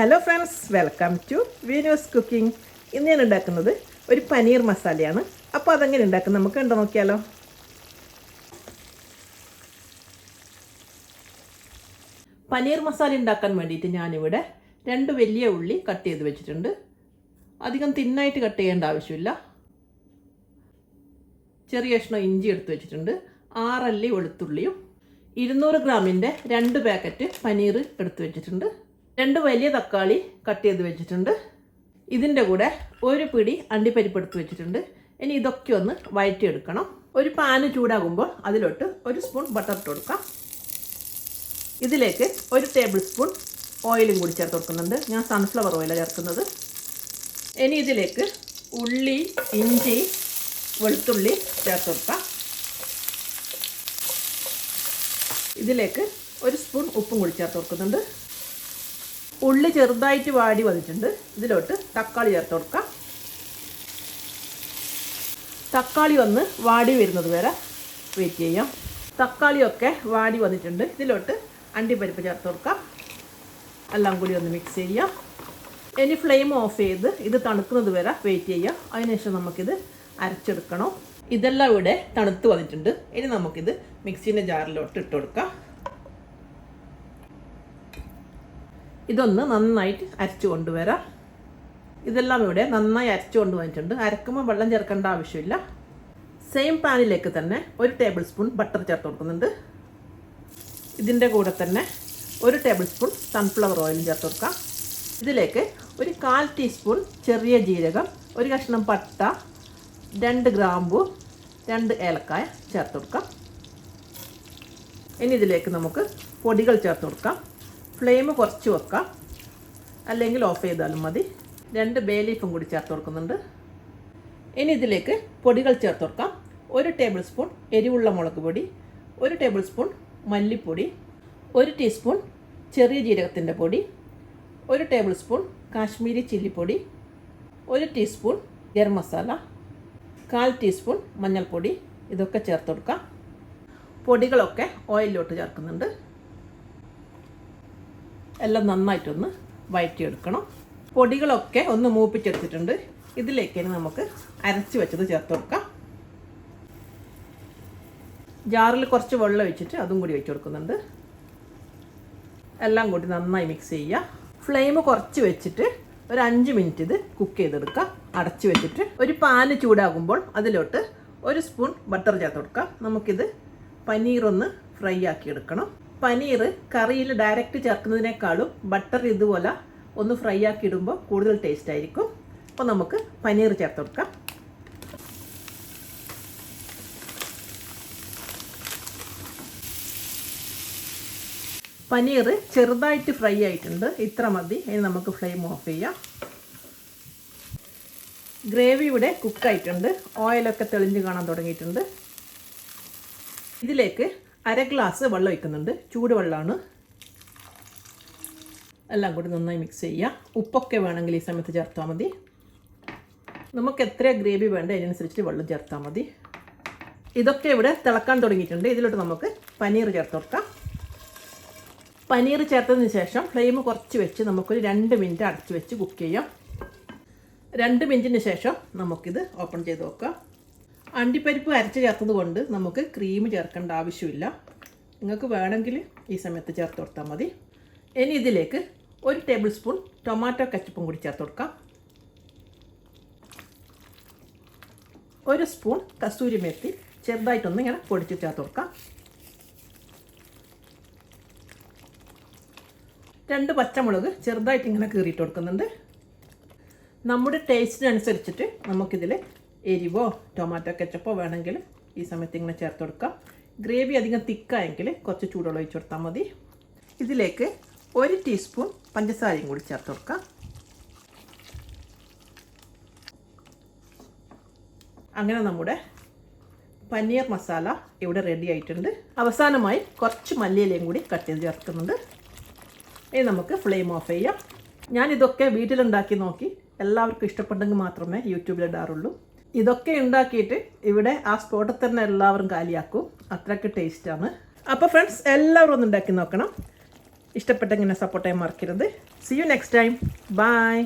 Hello friends welcome to Veeno's cooking ഇന്ന് ഞാൻ ഉണ്ടാക്കുന്നത് ഒരു പനീർ മസാലയാണ്. അപ്പോൾ അതെങ്ങനെ ഉണ്ടാക്കും നമുക്ക് കണ്ടു നോക്കിയാലോ. പനീർ മസാല ഉണ്ടാക്കാൻ വേണ്ടിയിട്ട് ഞാനിവിടെ രണ്ട് വലിയ ഉള്ളി കട്ട് ചെയ്ത് വെച്ചിട്ടുണ്ട്. അധികം തിന്നായിട്ട് കട്ട് ചെയ്യേണ്ട ആവശ്യമില്ല. ചെറിയ കഷ്ണം ഇഞ്ചി എടുത്ത് വെച്ചിട്ടുണ്ട്. ആറല്ലി വെളുത്തുള്ളിയും. ഇരുന്നൂറ് ഗ്രാമിന്റെ രണ്ട് പാക്കറ്റ് പനീർ എടുത്ത് വെച്ചിട്ടുണ്ട്. രണ്ട് വലിയ തക്കാളി കട്ട് ചെയ്ത് വെച്ചിട്ടുണ്ട്. ഇതിന്റെ കൂടെ ഒരു പിടി അണ്ടിപ്പരിപ്പ് എടുത്ത് വെച്ചിട്ടുണ്ട്. ഇനി ഇതൊക്കെ ഒന്ന് വഴറ്റിയെടുക്കണം. ഒരു പാന് ചൂടാകുമ്പോൾ അതിലോട്ട് ഒരു സ്പൂൺ ബട്ടർ ഇട്ട് കൊടുക്കാം. ഇതിലേക്ക് ഒരു ടേബിൾ സ്പൂൺ ഓയിലും കൂടി ചേർത്ത് കൊടുക്കുന്നുണ്ട്. ഞാൻ സൺഫ്ലവർ ഓയിലാണ് ചേർക്കുന്നത്. ഇനി ഇതിലേക്ക് ഉള്ളി ഇഞ്ചി വെളുത്തുള്ളി ചേർത്ത് കൊടുക്കാം. ഇതിലേക്ക് ഒരു സ്പൂൺ ഉപ്പും കൂടി ചേർത്ത് കൊടുക്കുന്നുണ്ട്. ഉള്ളി ചെറുതായിട്ട് വാടി വന്നിട്ടുണ്ട്. ഇതിലോട്ട് തക്കാളി ചേർത്ത് കൊടുക്കാം. തക്കാളി വന്ന് വാടി വരുന്നത് വരെ വെയിറ്റ് ചെയ്യാം. തക്കാളിയൊക്കെ വാടി വന്നിട്ടുണ്ട്. ഇതിലോട്ട് അണ്ടിപ്പരിപ്പ് ചേർത്ത് കൊടുക്കാം. എല്ലാം കൂടി ഒന്ന് മിക്സ് ചെയ്യാം. ഇനി ഫ്ലെയിം ഓഫ് ചെയ്ത് ഇത് തണുക്കുന്നത് വരെ വെയിറ്റ് ചെയ്യാം. അതിനുശേഷം നമുക്കിത് അരച്ചെടുക്കണം. ഇതെല്ലാം ഇവിടെ തണുത്ത് വന്നിട്ടുണ്ട്. ഇനി നമുക്കിത് മിക്സീന്റെ ജാറിലോട്ട് ഇട്ട് കൊടുക്കാം. ഇതൊന്ന് നന്നായിട്ട് അരച്ചു കൊണ്ടുവരാം. ഇതെല്ലാം ഇവിടെ നന്നായി അരച്ചു കൊണ്ടുവന്നിട്ടുണ്ട്. അരക്കുമ്പോൾ വെള്ളം ചേർക്കേണ്ട ആവശ്യമില്ല. സെയിം പാനിലേക്ക് തന്നെ ഒരു ടേബിൾ സ്പൂൺ ബട്ടർ ചേർത്ത് കൊടുക്കുന്നുണ്ട്. ഇതിന്റെ കൂടെ തന്നെ ഒരു ടേബിൾ സ്പൂൺ സൺഫ്ലവർ ഓയിലും ചേർത്ത് കൊടുക്കാം. ഇതിലേക്ക് ഒരു കാൽ ടീസ്പൂൺ ചെറിയ ജീരകം ഒരു കഷ്ണം പട്ട രണ്ട് ഗ്രാമ്പു രണ്ട് ഏലക്കായ ചേർത്ത് കൊടുക്കാം. ഇനി ഇതിലേക്ക് നമുക്ക് പൊടികൾ ചേർത്ത് കൊടുക്കാം. ഫ്ലെയിം കുറച്ച് വെക്കാം. അല്ലെങ്കിൽ ഓഫ് ചെയ്താലും മതി. രണ്ട് ബേ ലീഫും കൂടി ചേർത്ത് കൊടുക്കുന്നുണ്ട്. ഇനി ഇതിലേക്ക് പൊടികൾ ചേർത്ത് കൊടുക്കാം. ഒരു ടേബിൾ സ്പൂൺ എരിവുള്ള മുളക് പൊടി ഒരു ടേബിൾ സ്പൂൺ മല്ലിപ്പൊടി ഒരു ടീസ്പൂൺ ചെറിയ ജീരകത്തിന്റെ പൊടി ഒരു ടേബിൾ സ്പൂൺ കാശ്മീരി ചില്ലിപ്പൊടി ഒരു ടീസ്പൂൺ ഗരം മസാല കാൽ ടീസ്പൂൺ മഞ്ഞൾപ്പൊടി. ഇതൊക്കെ ചേർത്ത് കൊടുക്കാം. പൊടികളൊക്കെ ഓയിലിലോട്ട് ചേർക്കുന്നുണ്ട്. എല്ലാം നന്നായിട്ടൊന്ന് വഴറ്റിയെടുക്കണം പൊടികളൊക്കെ ഒന്ന് മൂപ്പിച്ചെടുത്തിട്ടുണ്ട്. ഇതിലേക്ക് നമുക്ക് അരച്ച് വെച്ചത് ചേർത്ത് കൊടുക്കാം. ജാറിൽ കുറച്ച് വെള്ളം വെച്ചിട്ട് അതും കൂടി വെച്ച് കൊടുക്കുന്നുണ്ട്. എല്ലാം കൂടി നന്നായി മിക്സ് ചെയ്യുക. ഫ്ലെയിം കുറച്ച് വെച്ചിട്ട് ഒരു അഞ്ച് മിനിറ്റ് ഇത് കുക്ക് ചെയ്തെടുക്കുക. അടച്ചു വെച്ചിട്ട് ഒരു പാന് ചൂടാകുമ്പോൾ അതിലോട്ട് ഒരു സ്പൂൺ ബട്ടർ ചേർത്ത് കൊടുക്കാം നമുക്കിത് പനീറൊന്ന് ഫ്രൈ ആക്കി എടുക്കണം പനീർ കറിയിൽ ഡയറക്റ്റ് ചേർക്കുന്നതിനേക്കാളും ബട്ടർ ഇതുപോലെ ഒന്ന് ഫ്രൈ ആക്കി ഇടുമ്പോൾ കൂടുതൽ ടേസ്റ്റ് ആയിരിക്കും. അപ്പോൾ നമുക്ക് പനീർ ചേർത്ത് കൊടുക്കാം. പനീർ ചെറുതായിട്ട് ഫ്രൈ ആയിട്ടുണ്ട്. ഇത്ര മതി. ഇനി നമുക്ക് ഫ്ലെയിം ഓഫ് ചെയ്യാം. ഗ്രേവി ഇവിടെ കുക്കായിട്ടുണ്ട് ഓയിലൊക്കെ തെളിഞ്ഞ് കാണാൻ തുടങ്ങിയിട്ടുണ്ട്. ഇതിലേക്ക് അര ഗ്ലാസ് വെള്ളം ഒഴിക്കുന്നുണ്ട്. ചൂടുവെള്ളമാണ് എല്ലാം കൂടി നന്നായി മിക്സ് ചെയ്യുക. ഉപ്പൊക്കെ വേണമെങ്കിൽ ഈ സമയത്ത് ചേർത്താൽ മതി. നമുക്ക് എത്ര ഗ്രേവി വേണ്ട അതിനനുസരിച്ചിട്ട് വെള്ളം ചേർത്താൽ മതി. ഇതൊക്കെ ഇവിടെ തിളക്കാൻ തുടങ്ങിയിട്ടുണ്ട്. ഇതിലോട്ട് നമുക്ക് പനീർ ചേർത്ത് കൊടുക്കാം. പനീർ ചേർത്തതിന് ശേഷം ഫ്ലെയിം കുറച്ച് വെച്ച് നമുക്കൊരു രണ്ട് മിനിറ്റ് അടച്ച് വെച്ച് കുക്ക് ചെയ്യാം. രണ്ട് മിനിറ്റിന് ശേഷം നമുക്കിത് ഓപ്പൺ ചെയ്ത് നോക്കാം. അണ്ടിപ്പരിപ്പ് അരച്ച് ചേർത്തത് കൊണ്ട് നമുക്ക് ക്രീം ചേർക്കേണ്ട ആവശ്യമില്ല. നിങ്ങൾക്ക് വേണമെങ്കിൽ ഈ സമയത്ത് ചേർത്ത് കൊടുത്താൽ മതി. ഇനി ഇതിലേക്ക് ഒരു ടേബിൾ സ്പൂൺ ടൊമാറ്റോ കച്ചപ്പും കൂടി ചേർത്ത് കൊടുക്കാം. ഒരു സ്പൂൺ കസ്തൂരി മെത്തി ചെറുതായിട്ടൊന്ന് ഇങ്ങനെ പൊടിച്ച് ചേർത്ത് കൊടുക്കാം. രണ്ട് പച്ചമുളക് ചെറുതായിട്ട് ഇങ്ങനെ കീറിയിട്ട് കൊടുക്കുന്നുണ്ട്. നമ്മുടെ ടേസ്റ്റിനനുസരിച്ചിട്ട് നമുക്കിതിൽ എരിവോ ടൊമാറ്റോ കെച്ചപ്പോ വേണമെങ്കിൽ ഈ സമയത്ത് ഇങ്ങനെ ചേർത്ത് കൊടുക്കാം. ഗ്രേവി അധികം തിക്കായെങ്കിൽ കുറച്ച് ചൂടുവെള്ളം ഒഴിച്ചു കൊടുത്താൽ മതി. ഇതിലേക്ക് ഒരു ടീസ്പൂൺ പഞ്ചസാരയും കൂടി ചേർത്ത് കൊടുക്കാം. അങ്ങനെ നമ്മുടെ പനീർ മസാല ഇവിടെ റെഡി ആയിട്ടുണ്ട്. അവസാനമായി കുറച്ച് മല്ലിയിലയും കൂടി കട്ട് ചെയ്ത് ചേർക്കുന്നുണ്ട്. ഇനി നമുക്ക് ഫ്ലെയിം ഓഫ് ചെയ്യാം. ഞാനിതൊക്കെ വീട്ടിലുണ്ടാക്കി നോക്കി എല്ലാവർക്കും ഇഷ്ടപ്പെട്ടെങ്കിൽ മാത്രമേ യൂട്യൂബിൽ ഇടാറുള്ളൂ. ഇതൊക്കെ ഉണ്ടാക്കിയിട്ട് ഇവിടെ ആ സ്പോട്ടിൽ തന്നെ എല്ലാവരും കാലിയാക്കും. അത്രയ്ക്ക് ടേസ്റ്റാണ് അപ്പോൾ ഫ്രണ്ട്സ് എല്ലാവരും ഒന്ന് ഉണ്ടാക്കി നോക്കണം. ഇഷ്ടപ്പെട്ടെങ്കിൽ സപ്പോർട്ട് ചെയ്യാൻ മറക്കരുത്. See you next time bye